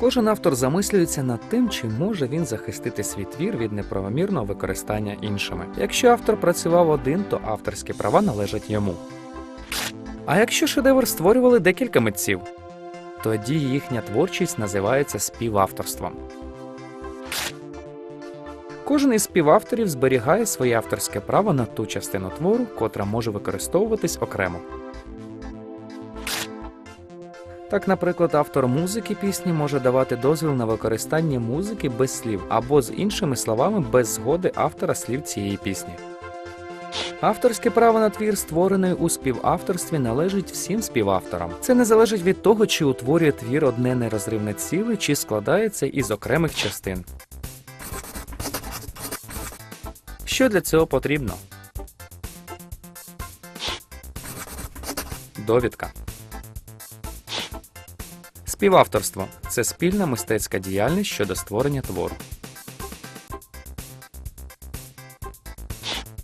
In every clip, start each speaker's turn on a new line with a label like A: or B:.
A: Кожен автор замислюється над тим, чи може він захистити свій твір від неправомірного використання іншими. Якщо автор працював один, то авторські права належать йому. А якщо шедевр створювали декілька митців, тоді їхня творчість називається співавторством. Кожен із співавторів зберігає своє авторське право на ту частину твору, котра може використовуватись окремо. Так, наприклад, автор музики пісні може давати дозвіл на використання музики без слів або з іншими словами без згоди автора слів цієї пісні. Авторське право на твір, створений у співавторстві, належить всім співавторам. Це не залежить від того, чи утворює твір одне нерозривне ціле, чи складається із окремих частин. Що для цього потрібно? Довідка. Співавторство це спільна мистецька діяльність щодо створення твору.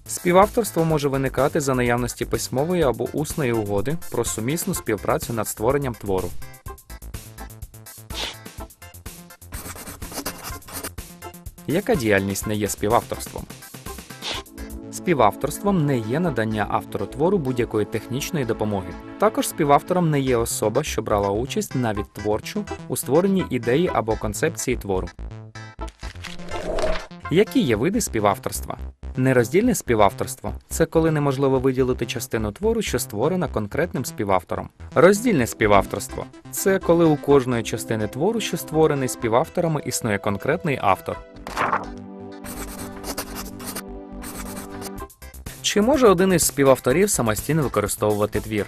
A: Співавторство може виникати за наявності письмової або усної угоди про сумісну співпрацю над створенням твору. Яка діяльність не є співавторством? Співавторством не є надання автору твору будь-якої технічної допомоги. Також співавтором не є особа, що брала участь навіть творчу у створенні ідеї або концепції твору. Які є види співавторства? Нероздільне співавторство це коли неможливо виділити частину твору, що створена конкретним співавтором. Роздільне співавторство це коли у кожної частини твору, що створений співавторами, існує конкретний автор. Чи може один із співавторів самостійно використовувати твір?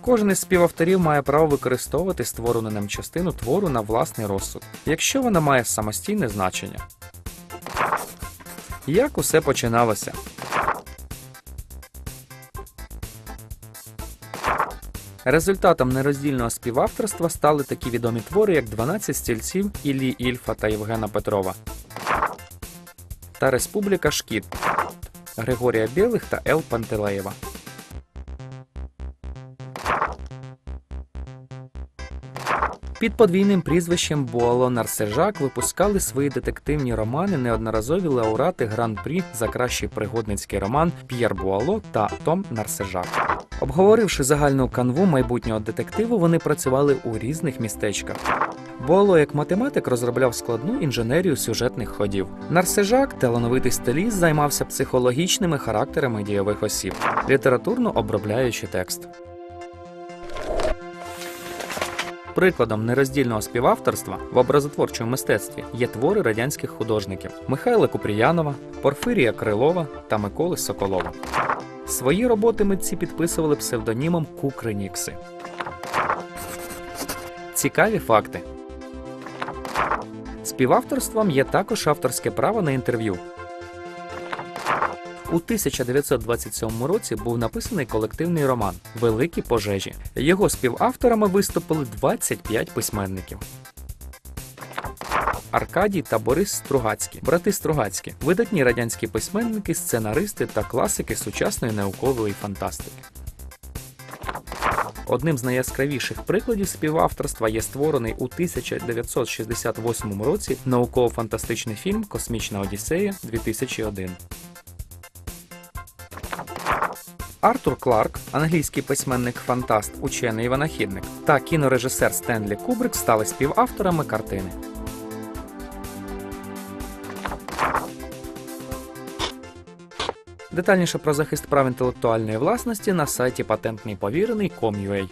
A: Кожен із співавторів має право використовувати створену ним частину твору на власний розсуд, якщо вона має самостійне значення. Як усе починалося? Результатом нероздільного співавторства стали такі відомі твори, як «12 стільців Іллі Ільфа та Євгена Петрова та Республіка Шкіт Григорія Білих та Ел Пантелеєва. Під подвійним прізвищем Буало Нарсежак випускали свої детективні романи неодноразові лауреати гран-прі за кращий пригодницький роман П'єр Буало та Том Нарсежак. Обговоривши загальну канву майбутнього детективу, вони працювали у різних містечках. Буало як математик розробляв складну інженерію сюжетних ходів. Нарсежак, талановитий стиліст, займався психологічними характерами дійових осіб, літературно обробляючи текст. Прикладом нероздільного співавторства в образотворчому мистецтві є твори радянських художників Михайла Купріянова, Порфирія Крилова та Миколи Соколова. Свої роботи митці підписували псевдонімом Кукринікси. Цікаві факти. Співавторством є також авторське право на інтерв'ю. У 1927 році був написаний колективний роман Великі пожежі. Його співавторами виступили 25 письменників. Аркадій та Борис Стругацькі, брати Стругацькі, видатні радянські письменники, сценаристи та класики сучасної наукової фантастики. Одним з найяскравіших прикладів співавторства є створений у 1968 році науково-фантастичний фільм Космічна Одіссея 2001. Артур Кларк, англійський письменник-фантаст, учений і винахідник, та кінорежисер Стенлі Кубрик стали співавторами картини. Детальніше про захист прав інтелектуальної власності на сайті patentmyповірений.com.ua